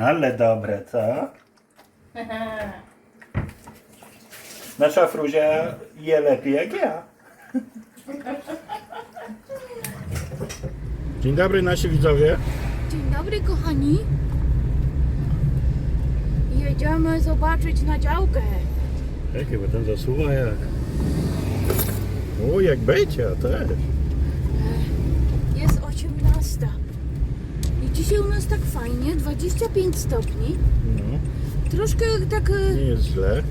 Ale dobre, co? Nasza Fruzia je lepiej jak ja. Dzień dobry nasi widzowie. Dzień dobry, kochani. Jedziemy zobaczyć na działkę. Jakie, bo ten zasuwa jak... O, jak będzie, też. Jest 18. Dzisiaj u nas tak fajnie, 25 stopni. No, Troszkę tak e, nie jest źle.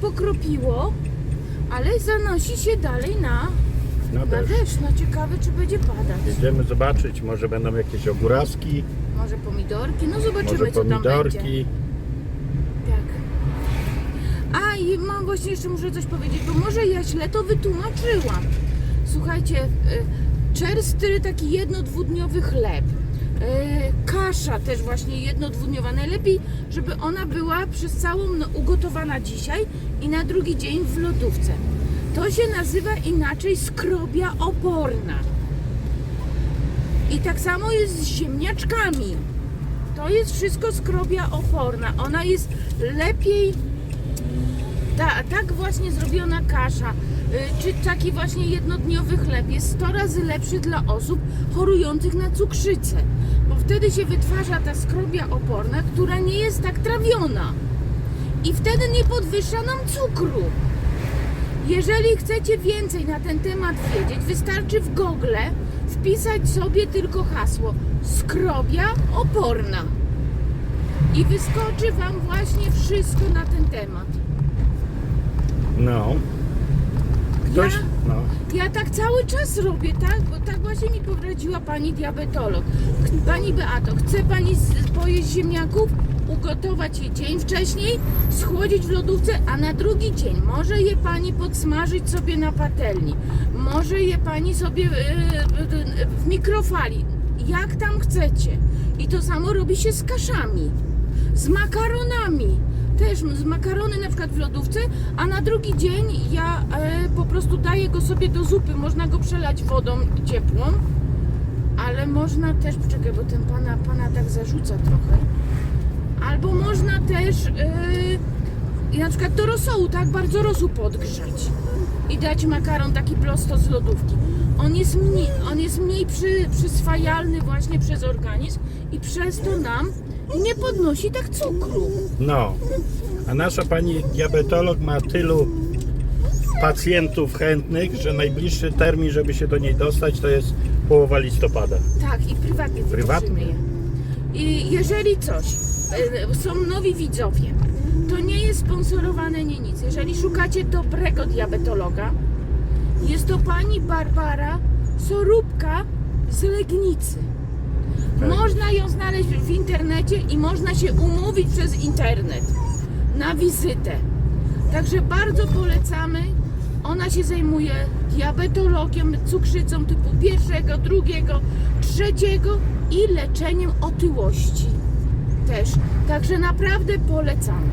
pokropiło, ale zanosi się dalej na, No na też. deszcz. No ciekawe, czy będzie padać. Jedziemy zobaczyć, może będą jakieś ogóraski, Może pomidorki, no zobaczymy, może co tam będzie. pomidorki. Tak. A i mam właśnie jeszcze muszę coś powiedzieć, bo może ja źle to wytłumaczyłam. Słuchajcie, y, czerstry taki jedno-dwudniowy chleb. Y, Kasza też właśnie jedno-dwudniowa. Najlepiej, żeby ona była przez całą no, ugotowana dzisiaj i na drugi dzień w lodówce. To się nazywa inaczej skrobia oporna. I tak samo jest z ziemniaczkami. To jest wszystko skrobia oporna. Ona jest lepiej. Ta, tak właśnie zrobiona kasza, y, czy taki właśnie jednodniowy chleb jest 100 razy lepszy dla osób chorujących na cukrzycę, bo wtedy się wytwarza ta skrobia oporna, która nie jest tak trawiona i wtedy nie podwyższa nam cukru. Jeżeli chcecie więcej na ten temat wiedzieć, wystarczy w Google wpisać sobie tylko hasło skrobia oporna. I wyskoczy Wam właśnie wszystko na ten temat. No. Ktoś... Ja- No. Ja tak cały czas robię, tak? Bo tak właśnie mi poradziła pani diabetolog. Pani Beato, chce pani pojeść ziemniaków? Ugotować je dzień wcześniej, schłodzić w lodówce, a na drugi dzień może je pani podsmażyć sobie na patelni. Może je pani sobie yy, w mikrofali. Jak tam chcecie. I to samo robi się z kaszami. Z makaronami. Też z makarony na przykład w lodówce, a na drugi dzień ja e, po prostu daję go sobie do zupy. Można go przelać wodą ciepłą, ale można też, poczekaj, bo ten pana, pana tak zarzuca trochę. Albo można też e, na przykład do rosołu, tak bardzo rosół podgrzać i dać makaron taki prosto z lodówki. On jest mniej, on jest mniej przy, przyswajalny właśnie przez organizm i przez to nam nie podnosi tak cukru. No. A nasza pani diabetolog ma tylu pacjentów chętnych, że najbliższy termin, żeby się do niej dostać, to jest połowa listopada. Tak, i prywatnie Prywatnie? je. I jeżeli coś, e, są nowi widzowie, to nie jest sponsorowane, nie nic. Jeżeli szukacie dobrego diabetologa, jest to pani Barbara Sorubka z Legnicy. Można ją znaleźć w internecie i można się umówić przez internet na wizytę. Także bardzo polecamy. Ona się zajmuje diabetologiem, cukrzycą typu pierwszego, drugiego, trzeciego i leczeniem otyłości też. Także naprawdę polecamy.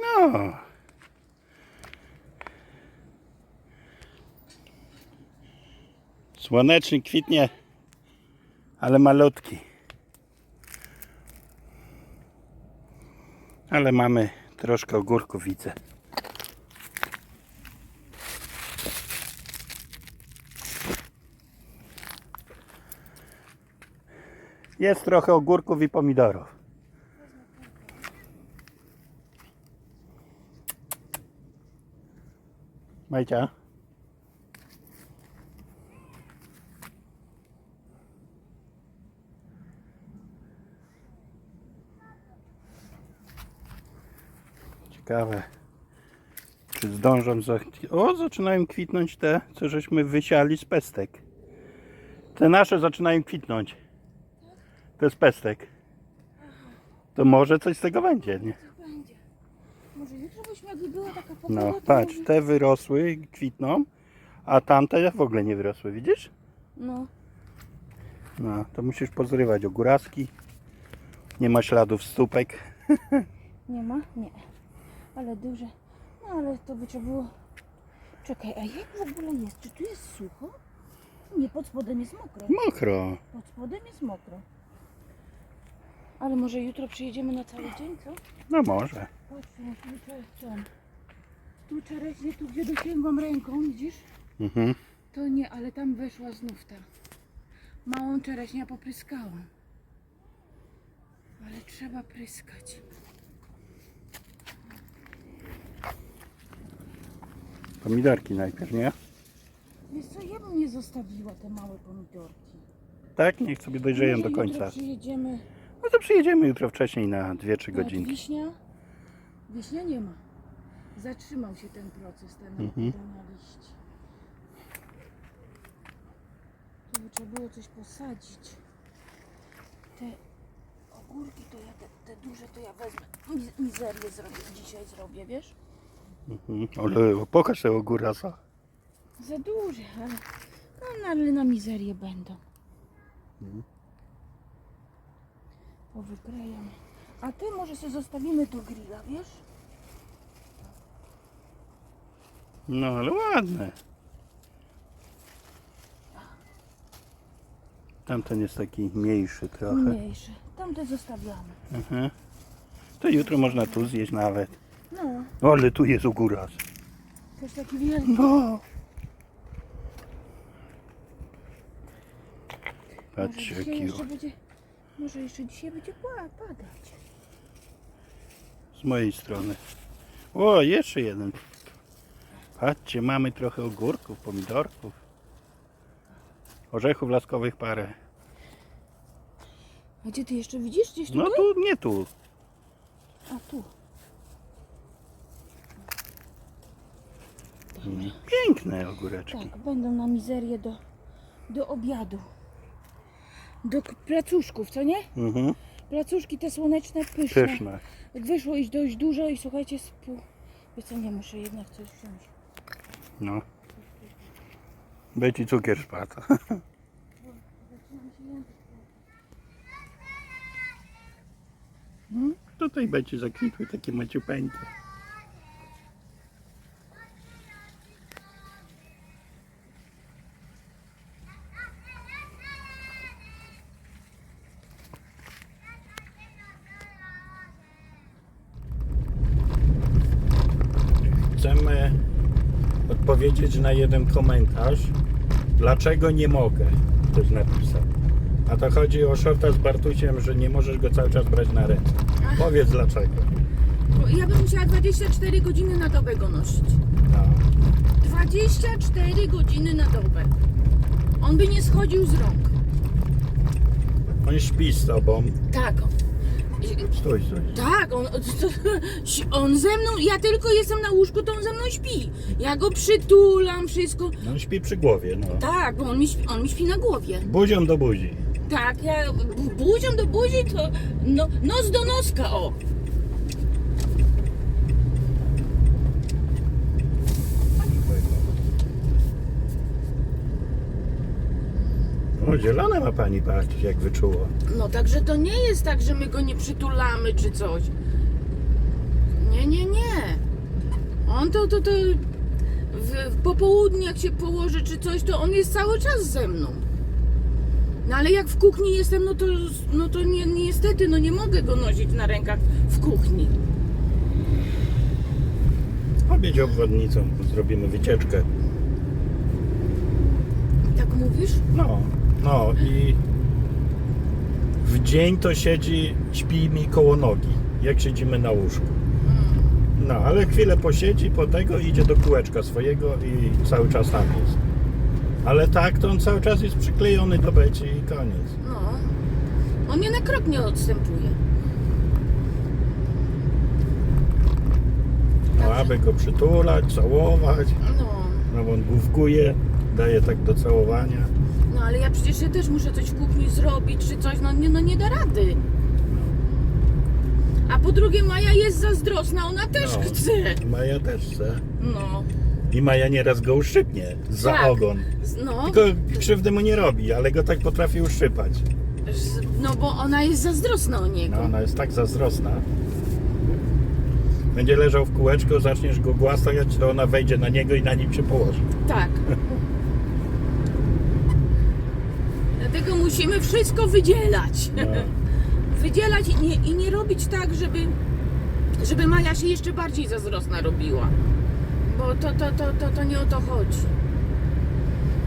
No. Słoneczny kwitnie, ale malutki. Ale mamy troszkę ogórków, widzę. Jest trochę ogórków i pomidorów. Majcia. Ciekawe, czy zdążą za... O, zaczynają kwitnąć te, co żeśmy wysiali z pestek. Te nasze zaczynają kwitnąć. To jest pestek. To może coś z tego będzie, nie? Będzie. Może jutro byśmy, jakby była taka pogoda, No, to patrz, może- te wyrosły, i kwitną, a tamte w ogóle nie wyrosły, widzisz? No, No, to musisz pozrywać ogóraski. Nie ma śladów stópek. nie ma? Nie. Ale duże. No ale to by trzeba było... Czekaj, a jak w ogóle jest? Czy tu jest sucho? Nie, pod spodem jest mokro. Mokro. Pod spodem jest mokro. Ale może jutro przyjedziemy na cały dzień, co? No może. Patrzcie, tu czereśnie. Tu czereśnie, tu gdzie dosięgłam ręką, widzisz? Mhm. To nie, ale tam weszła znów ta. Małą czereśnię popryskałam. Ale trzeba pryskać. Pomidorki najpierw, nie? Wiesz co, ja bym nie zostawiła te małe pomidorki. Tak, niech sobie dojrzeją Może do jutro końca. przyjedziemy. No to przyjedziemy jutro wcześniej na 2-3 Tak, godzinki. wiśnia? Wiśnia nie ma. Zatrzymał się ten proces, ten Mhm. odbierania liści. Tu by trzeba było coś posadzić. Te ogórki to ja, te, te duże to ja wezmę. Mi- Mizerię zrobię, dzisiaj zrobię, wiesz? Mhm. Ale pokaż tego górasa. Za duże, ale, no, no, ale na mizerię będą. Mhm. Powykrajam. A ty może sobie zostawimy do grilla, wiesz? No ale ładne. Tamten jest taki mniejszy trochę. Mniejsze. Tamte zostawiamy. Mhm. To jutro można tu zjeść nawet. No, No ale tu jest ogóras. też taki wielki. No. Może Patrzcie dzisiaj jaki jeszcze będzie, może jeszcze dzisiaj będzie pa- padać. z mojej strony. O, jeszcze jeden. Patrzcie, mamy trochę ogórków, pomidorków. Orzechów laskowych parę. A gdzie ty jeszcze widzisz? Gdzieś tu? No tu, nie tu. A tu. Piękne ogóreczki. Tak, będą na mizerię do, do obiadu. Do placuszków, co nie? Mhm. Placuszki te słoneczne, pyszne. Pyszne. Wyszło ich dość dużo i słuchajcie, z pół... Wiesz co, nie muszę jednak coś wziąć. No. Będzie cukier spadł. Język. Hmm? Tutaj będzie zakwitły takie maciupeńkie. Chcemy odpowiedzieć na jeden komentarz. Dlaczego nie mogę? Ktoś napisał. A to chodzi o shorta z Bartusiem, że nie możesz go cały czas brać na ręce. Powiedz dlaczego. Bo Ja bym musiała 24 godziny na dobę go nosić. No. 24 godziny na dobę. On by nie schodził z rąk. On śpi z tobą. Tak. Stój, stój. Tak, on, on ze mną, ja tylko jestem na łóżku, to on ze mną śpi. Ja go przytulam, wszystko. No, on śpi przy głowie, no. Tak, bo on mi, śpi, on mi śpi na głowie. Buzią do buzi. Tak, ja bu- buzią do buzi to no, nos do noska, o. O, zielone ma pani, patrzeć jak wyczuło. No także to nie jest tak, że my go nie przytulamy czy coś. Nie, nie, nie. On to, to, to w, w popołudnie jak się położy czy coś, to on jest cały czas ze mną. No ale jak w kuchni jestem, no to, no to nie, niestety, no nie mogę go nosić na rękach w kuchni. Objedź obwodnicą, zrobimy wycieczkę. Tak mówisz? No, no i w dzień to siedzi, śpi mi koło nogi, jak siedzimy na łóżku. No, ale chwilę posiedzi, po tego idzie do kółeczka swojego i cały czas tam jest. Ale tak, to on cały czas jest przyklejony do beci i koniec. No. On mnie na krok nie odstępuje. No, aby go przytulać, całować, No. no bo on główkuje, daje tak do całowania. Ale ja przecież ja też muszę coś w kuchni zrobić czy coś, no nie, no nie da rady. A po drugie Maja jest zazdrosna, ona też No. chce. Maja też chce. No, I Maja nieraz go uszczypnie za Tak. ogon. Z- no, Tylko krzywdy mu nie robi, ale go tak potrafi uszczypać. z- no bo ona jest zazdrosna o niego. No, ona jest tak zazdrosna. Będzie leżał w kółeczku, zaczniesz go głaskać, to ona wejdzie na niego i na nim się położy. Tak. prostu musimy wszystko wydzielać. No. Wydzielać i nie, i nie robić tak, żeby, żeby Maja się jeszcze bardziej zazdrosna robiła. Bo to, to, to, to, to nie o to chodzi.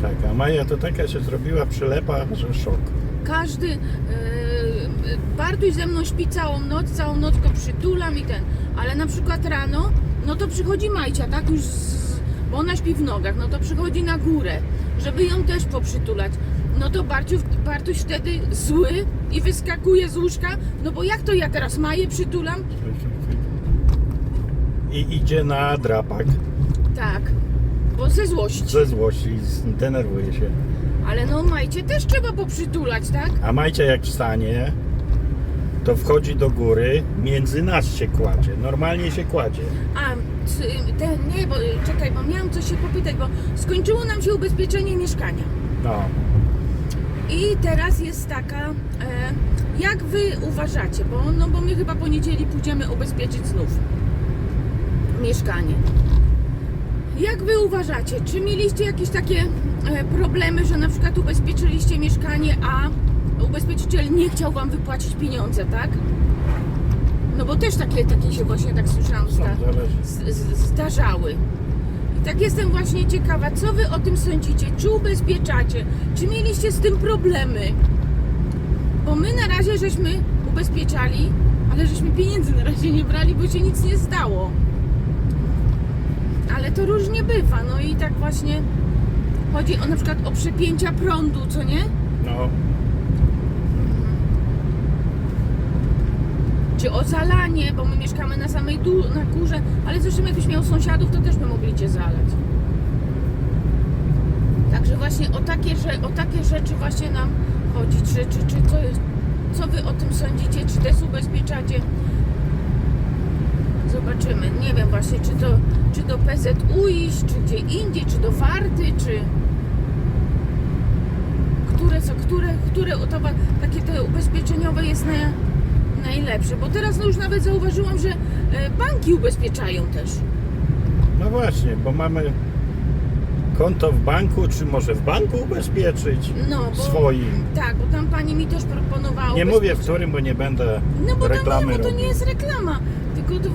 Tak, a Maja to taka się zrobiła przylepa, że szok. Każdy, yy, Bartuś ze mną śpi całą noc, całą noc go przytulam i ten, ale na przykład rano, no to przychodzi Majcia, tak już, z, bo ona śpi w nogach, no to przychodzi na górę, żeby ją też poprzytulać. No to Barciu, Bartuś wtedy zły i wyskakuje z łóżka, no bo jak to ja teraz Maję przytulam? I idzie na drapak Tak, bo ze złości. ze złości, denerwuje się. Ale no Majcie też trzeba poprzytulać, tak? A Majcia jak wstanie, to wchodzi do góry, między nas się kładzie. Normalnie się kładzie. A, ten, nie, bo czekaj, bo miałam coś się popytać, bo skończyło nam się ubezpieczenie mieszkania. No. I teraz jest taka, e, jak wy uważacie, bo, no, bo my chyba po niedzieli pójdziemy ubezpieczyć znów mieszkanie. Jak wy uważacie, czy mieliście jakieś takie e, problemy, że na przykład ubezpieczyliście mieszkanie, a ubezpieczyciel nie chciał wam wypłacić pieniądze, tak? No bo też takie, takie się właśnie tak słyszałam, zda, z, z, zdarzały. Tak jestem właśnie ciekawa, co wy o tym sądzicie? Czy ubezpieczacie? Czy mieliście z tym problemy? Bo my na razie żeśmy ubezpieczali, ale żeśmy pieniędzy na razie nie brali, bo się nic nie stało. Ale to różnie bywa, no i tak właśnie chodzi o na przykład o przepięcia prądu, co nie? No. Czy o zalanie, bo my mieszkamy na samej dół, na górze, ale zresztą jakbyś miał sąsiadów, to też by mogli cię zalać. Także właśnie o takie, że, o takie rzeczy właśnie nam chodzi. Czy, czy, czy co, jest, co wy o tym sądzicie? Czy też ubezpieczacie? Zobaczymy. Nie wiem właśnie, czy to, czy do PZU iść, czy gdzie indziej, czy do Warty, czy... Które są, które, które to, wa- takie te ubezpieczeniowe jest na, najlepsze? Bo teraz no już nawet zauważyłam, że e, banki ubezpieczają też. No właśnie, bo mamy konto w banku, czy może w banku ubezpieczyć No, bo, swoim. Tak, bo tam pani mi też proponowała Nie mówię w którym, bo nie będę No bo reklamy nie, bo to robił. nie jest reklama. Tylko, to,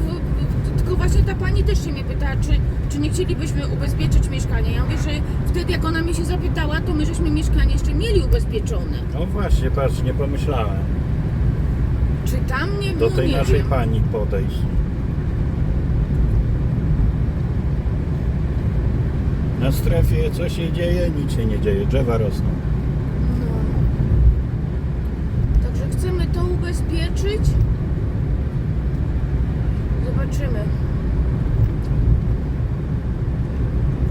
tylko właśnie ta pani też się mnie pytała, czy, czy nie chcielibyśmy ubezpieczyć mieszkania. Ja mówię, że wtedy jak ona mnie się zapytała, to my żeśmy mieszkanie jeszcze mieli ubezpieczone. No właśnie, patrz, nie pomyślałem. Czy tam nie Do tej nie naszej wiem. pani podejść. Na strefie co się dzieje? Nic się nie dzieje, drzewa rosną. No. Także chcemy to ubezpieczyć. Zobaczymy.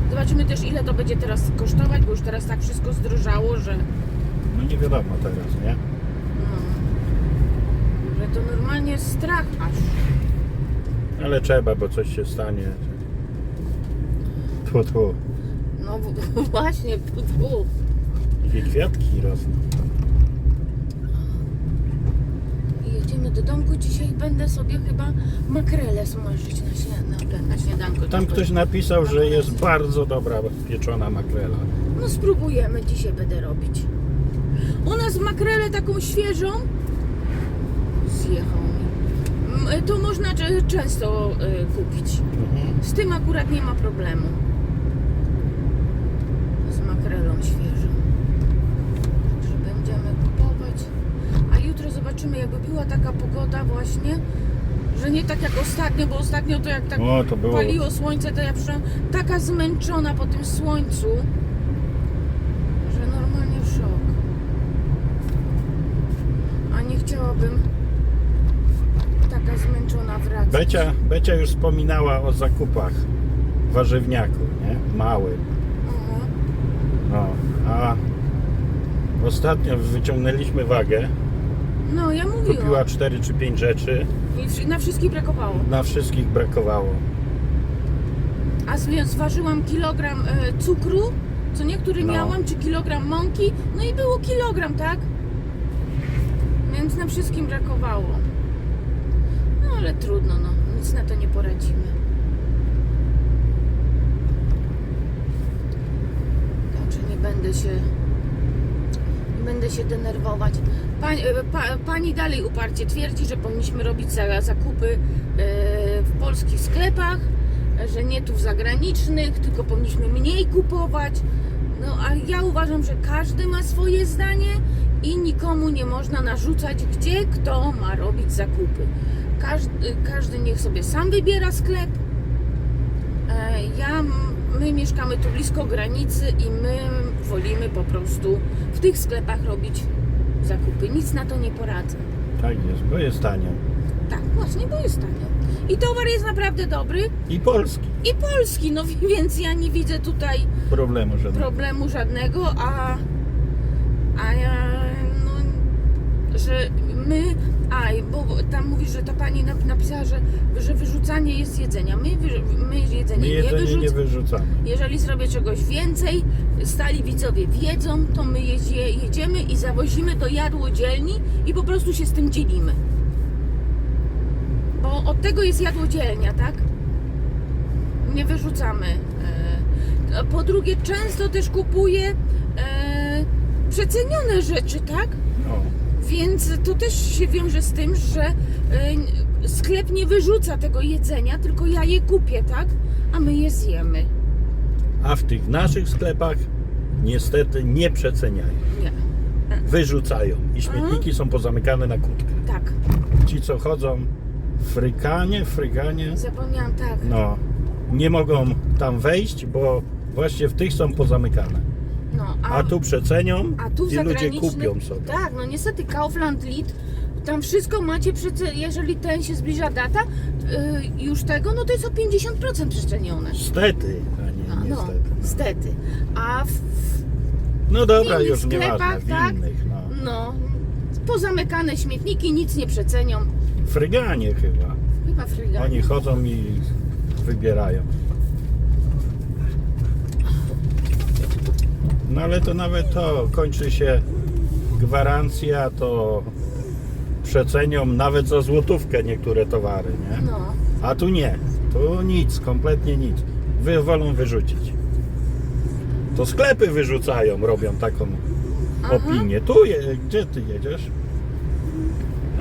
Zobaczymy też ile to będzie teraz kosztować, bo już teraz tak wszystko zdrożało, że, No nie wiadomo teraz, nie? no, że to normalnie strach aż. Ale trzeba, bo coś się stanie. Tu, tu. No w- właśnie, pu, pu. Dwie kwiatki rosną. I jedziemy do domku. Dzisiaj będę sobie chyba makrele smażyć na, śnia- na, na śniadanko. Tam ktoś napisał, że jest bardzo dobra pieczona makrela. No spróbujemy, dzisiaj będę robić. U nas makrelę taką świeżą To można często y, kupić. Mhm. Z tym akurat nie ma problemu. Z makrelą świeżą. Także będziemy kupować. A jutro zobaczymy, jakby była taka pogoda właśnie, że nie tak jak ostatnio, bo ostatnio to jak tak O, to było. paliło słońce, to ja przyszłam taka zmęczona po tym słońcu, że normalnie szok. A nie chciałabym. Becia, Becia już wspominała o zakupach warzywniaku, nie? Mały. Aha. No, a ostatnio wyciągnęliśmy wagę. No, ja mówiłam. Kupiła 4 czy 5 rzeczy. I wszy- na wszystkich brakowało. Na wszystkich brakowało. A zwi- zważyłam kilogram e, cukru, co niektóry No. miałam, czy kilogram mąki, no i było kilogram, tak? Więc na wszystkim brakowało. Ale trudno, no. Nic na to nie poradzimy. Także nie będę się będę się denerwować. Pani, e, pa, pani dalej uparcie twierdzi, że powinniśmy robić za- zakupy e, w polskich sklepach, że nie tu w zagranicznych, tylko powinniśmy mniej kupować. No a ja uważam, że każdy ma swoje zdanie i nikomu nie można narzucać, gdzie kto ma robić zakupy. Każdy, każdy niech sobie sam wybiera sklep. E, Ja, my mieszkamy tu blisko granicy i my wolimy po prostu w tych sklepach robić zakupy. Nic na to nie poradzę. Tak jest, bo jest tanio. Tak, właśnie, bo jest tanio. I towar jest naprawdę dobry I polski. i polski, no więc ja nie widzę tutaj Problemu żadnego. problemu żadnego, a, a ja, no, że my, a, bo tam mówisz, że ta pani nap- napisała, że, że wyrzucanie jest jedzenia. My, my jedzenie My nie jedzenie wyrzucamy. nie wyrzucamy. Jeżeli zrobię czegoś więcej, stali widzowie wiedzą, to my jedzie, jedziemy i zawozimy do jadłodzielni i po prostu się z tym dzielimy. Bo od tego jest jadłodzielnia, tak? Nie wyrzucamy. E, Po drugie, często też kupuję e, przecenione rzeczy, tak? No. Więc to też się wiąże z tym, że e, sklep nie wyrzuca tego jedzenia, tylko ja je kupię, tak? A my je zjemy. A w tych naszych sklepach niestety nie przeceniają. Nie. Wyrzucają. I śmietniki są pozamykane na kłódkę. Tak, Ci co chodzą frykanie, frykanie, zapomniałam tak. no nie mogą tam wejść, bo właśnie w tych są pozamykane. No, A tu przecenią a tu w i ludzie kupią sobie. Tak, no niestety Kaufland, Lidl, tam wszystko macie, przece, jeżeli ten się zbliża data yy, już tego, no to jest o 50% przecenione. Niestety, a nie A, no, niestety. no. A w, No dobra, innych już nieważne, sklepach, w tak? innych, no. no, pozamykane śmietniki, nic nie przecenią. Fryganie chyba. Chyba fryga. Oni chodzą i wybierają. No ale to nawet to kończy się gwarancja, to przecenią nawet za złotówkę niektóre towary, nie? No, A tu nie, tu nic, kompletnie nic. Wy wolą wyrzucić. To sklepy wyrzucają, robią taką Aha. opinię. Tu je, gdzie ty jedziesz?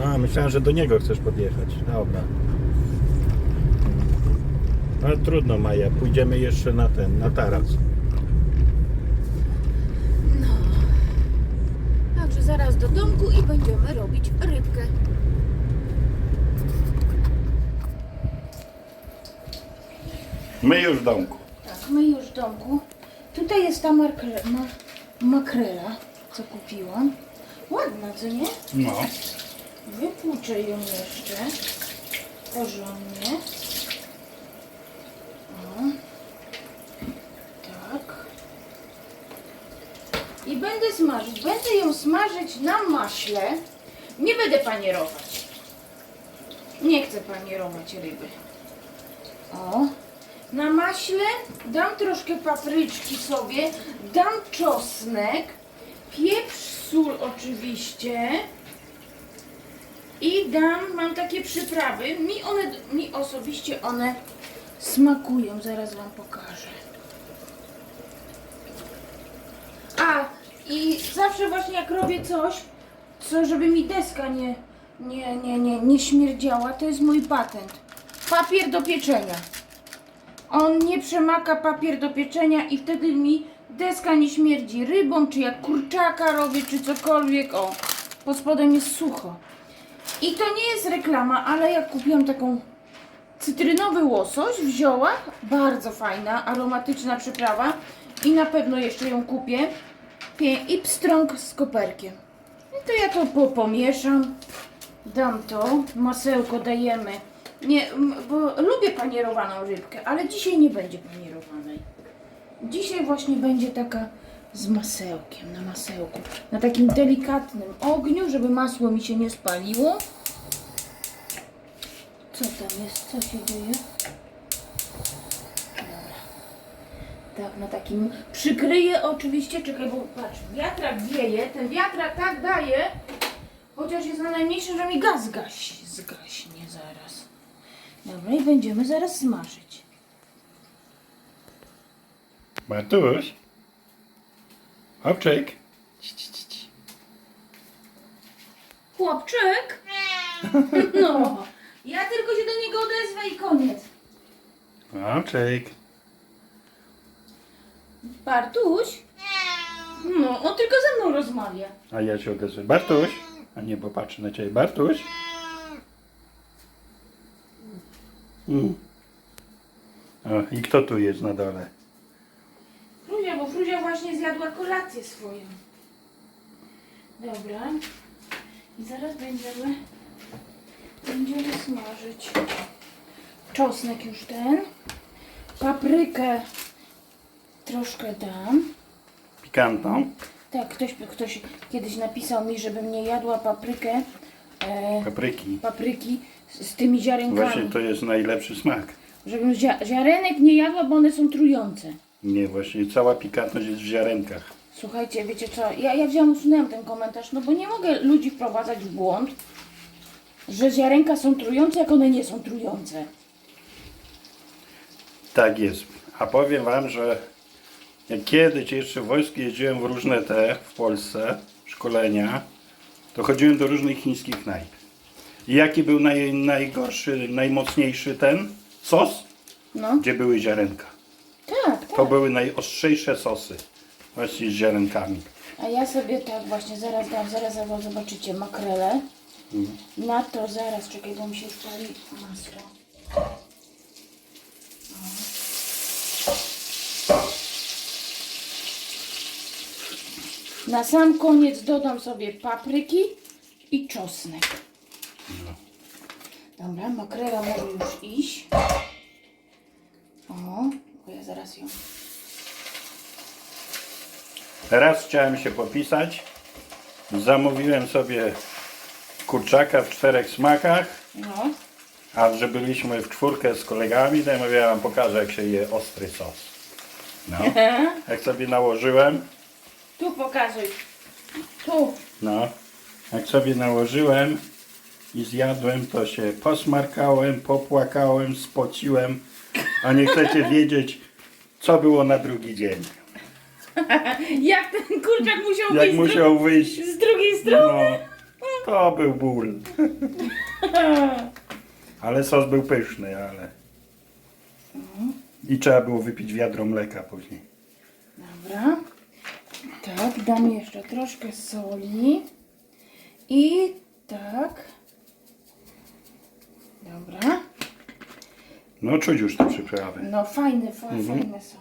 A, myślałem, że do niego chcesz podjechać. Dobra. Ale trudno Maja, pójdziemy jeszcze na ten, na taras. także zaraz do domku i będziemy robić rybkę. My już w domku. Tak, my już w domku. Tutaj jest ta markre, ma, makrela, co kupiłam. Ładna, co nie? No. Wypłuczę ją jeszcze porządnie. O. Tak. I będę smażyć. Będę ją smażyć na maśle. Nie będę panierować. Nie chcę panierować ryby. O. Na maśle dam troszkę papryczki sobie, dam czosnek, pieprz, sól oczywiście. I dam, mam takie przyprawy. Mi one, mi osobiście one smakują. Zaraz wam pokażę. A, i zawsze właśnie jak robię coś, co żeby mi deska nie, nie, nie, nie, nie śmierdziała, to jest mój patent. Papier do pieczenia. On nie przemaka papier do pieczenia i wtedy mi deska nie śmierdzi rybą, czy jak kurczaka robię, czy cokolwiek. O, pod spodem jest sucho. I to nie jest reklama, ale ja kupiłam taką cytrynowy łosoś w ziołach. Bardzo fajna, aromatyczna przyprawa. I na pewno jeszcze ją kupię. I pstrąg z koperkiem. I to ja to po, pomieszam. Dam to. Masełko dajemy. Nie, bo lubię panierowaną rybkę, ale dzisiaj nie będzie panierowanej. Dzisiaj właśnie będzie taka z masełkiem, na masełku. Na takim delikatnym ogniu, żeby masło mi się nie spaliło. Co tam jest? Co się dzieje? Dobra. Tak, na takim. Przykryję oczywiście, czekaj, bo patrz, wiatrak wieje, ten wiatrak tak daje, chociaż jest na najmniejszym, że mi gaz gasi, zgaśnie zaraz. Dobra, i będziemy zaraz smażyć. Ci, ci, ci, ci. Chłopczyk? No, ja tylko się do niego odezwę i koniec. Oczek. Bartuś? No, on tylko ze mną rozmawia. A ja się odezwę. Bartuś. A nie, bo patrzę na ciebie. Bartuś. Mm. O, i kto tu jest na dole? Fruzia, bo Fruzia właśnie zjadła kolację swoją. Dobra. I zaraz będziemy, będziemy smażyć. Czosnek już ten. Paprykę troszkę dam. Pikantną. Tak, ktoś, ktoś kiedyś napisał mi, żebym nie jadła paprykę, e, Papryki. papryki z, z tymi ziarenkami. Właśnie to jest najlepszy smak. Żebym zia, ziarenek nie jadła, bo one są trujące. Nie, właśnie cała pikantność jest w ziarenkach. Słuchajcie, wiecie co, ja, ja wziąłem, usunąłem ten komentarz, no bo nie mogę ludzi wprowadzać w błąd, że ziarenka są trujące, jak one nie są trujące. Tak jest. A powiem wam, że jak kiedyś jeszcze w wojsku jeździłem w różne te w Polsce szkolenia, to chodziłem do różnych chińskich knajp. I jaki był naj, najgorszy, najmocniejszy ten sos? No, Gdzie były ziarenka. tak, To tak. były najostrzejsze sosy. Właśnie z ziarenkami. A ja sobie tak właśnie zaraz dam, zaraz zaraz zobaczycie makrele. Na to zaraz, czekaj, bo mi się już pali masło. Na sam koniec dodam sobie papryki i czosnek. Dobra, makrela może już iść. O, bo ja zaraz ją Raz chciałem się popisać. Zamówiłem sobie kurczaka w czterech smakach. No. A że byliśmy w czwórkę z kolegami, to ja mówię, ja wam pokażę jak się je ostry sos. No. Jak sobie nałożyłem, Tu pokazuj. Tu. no, jak sobie nałożyłem i zjadłem, to się posmarkałem, popłakałem, spociłem, a nie chcecie wiedzieć, co było na drugi dzień. Jak ten kurczak musiał Jak być musiał wyjść, z, dru- z drugiej strony. no, to był ból. Ale sos był pyszny, ale... I trzeba było wypić wiadro mleka później. Dobra. Tak, dam jeszcze troszkę soli. I tak. Dobra. No czuć już te przyprawy. No fajne, fa- Mhm. fajne są.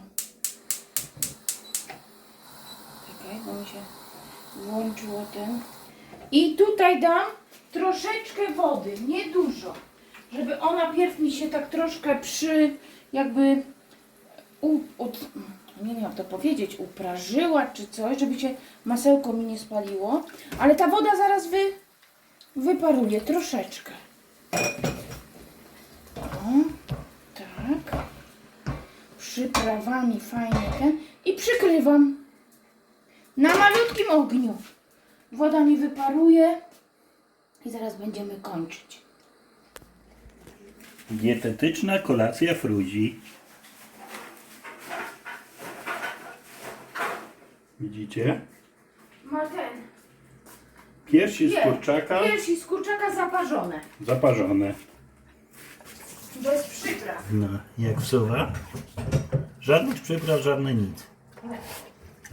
Czekaj, bo mi się włączyło ten. I tutaj dam troszeczkę wody, nie dużo. Żeby ona pierw mi się tak troszkę przy, jakby, u, ut, nie jak to powiedzieć, uprażyła czy coś, żeby się masełko mi nie spaliło. Ale ta woda zaraz wy, wyparuje troszeczkę. O, tak przyprawami fajnie ten i przykrywam na malutkim ogniu. Woda mi wyparuje i zaraz będziemy kończyć. Dietetyczna kolacja fruzi. Widzicie? Ma ten. Piersi z kurczaka Piersi z kurczaka zaparzone. zaparzone. Bez przypraw. No, jak wsuwa? Żadnych przypraw, żadne nic.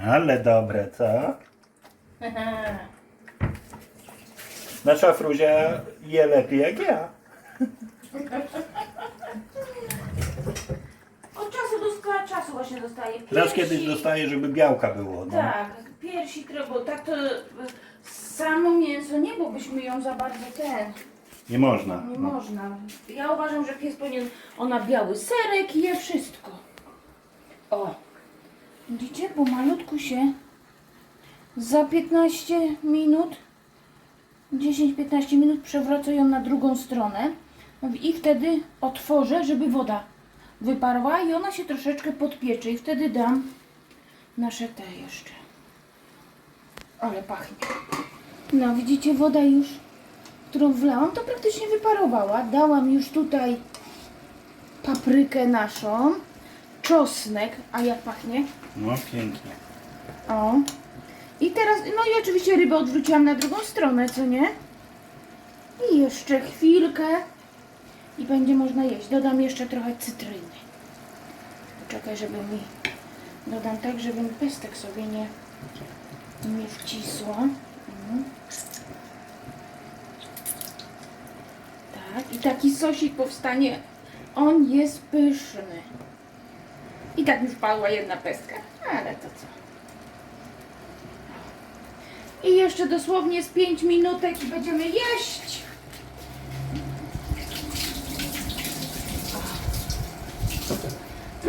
Ale dobre, co? Nasza fruzia je lepiej jak ja. Od czasu do sk- czasu właśnie dostaję. Raz Piersi- kiedyś dostaję, żeby białka było. No. Tak, piersi bo tak to samo mięso nie, bo byśmy ją za bardzo ten. Nie można. Nie No. można. Ja uważam, że pies powinien. Ona biały serek i je wszystko. O. Widzicie, pomalutku się za 15 minut, 10-15 minut przewrócę ją na drugą stronę i wtedy otworzę, żeby woda wyparła i ona się troszeczkę podpiecze i wtedy dam nasze te jeszcze. Ale pachnie. No widzicie, woda już którą wlałam, to praktycznie wyparowała. Dałam już tutaj paprykę naszą, czosnek, a jak pachnie? no, pięknie. O. I teraz, no i oczywiście rybę odwróciłam na drugą stronę, co nie? I jeszcze chwilkę i będzie można jeść. Dodam jeszcze trochę cytryny. Poczekaj, żeby mi... Dodam tak, żeby mi pestek sobie nie, nie wcisło. Mhm. Tak, i taki sosik powstanie. On jest pyszny. I tak już padła jedna pestka, ale to co. I jeszcze dosłownie z 5 minutek i będziemy jeść.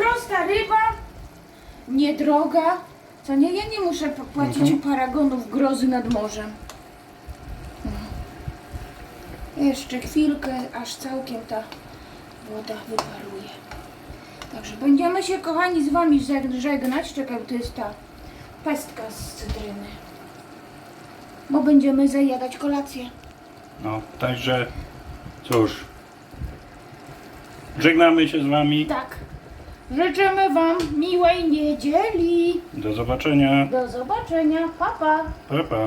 Prosta ryba, niedroga. Co nie, ja nie muszę płacić paragonów grozy nad morzem. No. Jeszcze chwilkę, aż całkiem ta woda wyparuje. Także będziemy się, kochani, z Wami żeg- żegnać. Czekaj, to jest ta pestka z cytryny. Bo będziemy zajadać kolację. No, także cóż. Żegnamy się z Wami. Tak. Życzymy Wam miłej niedzieli. Do zobaczenia. Do zobaczenia. Pa, pa. Pa, pa.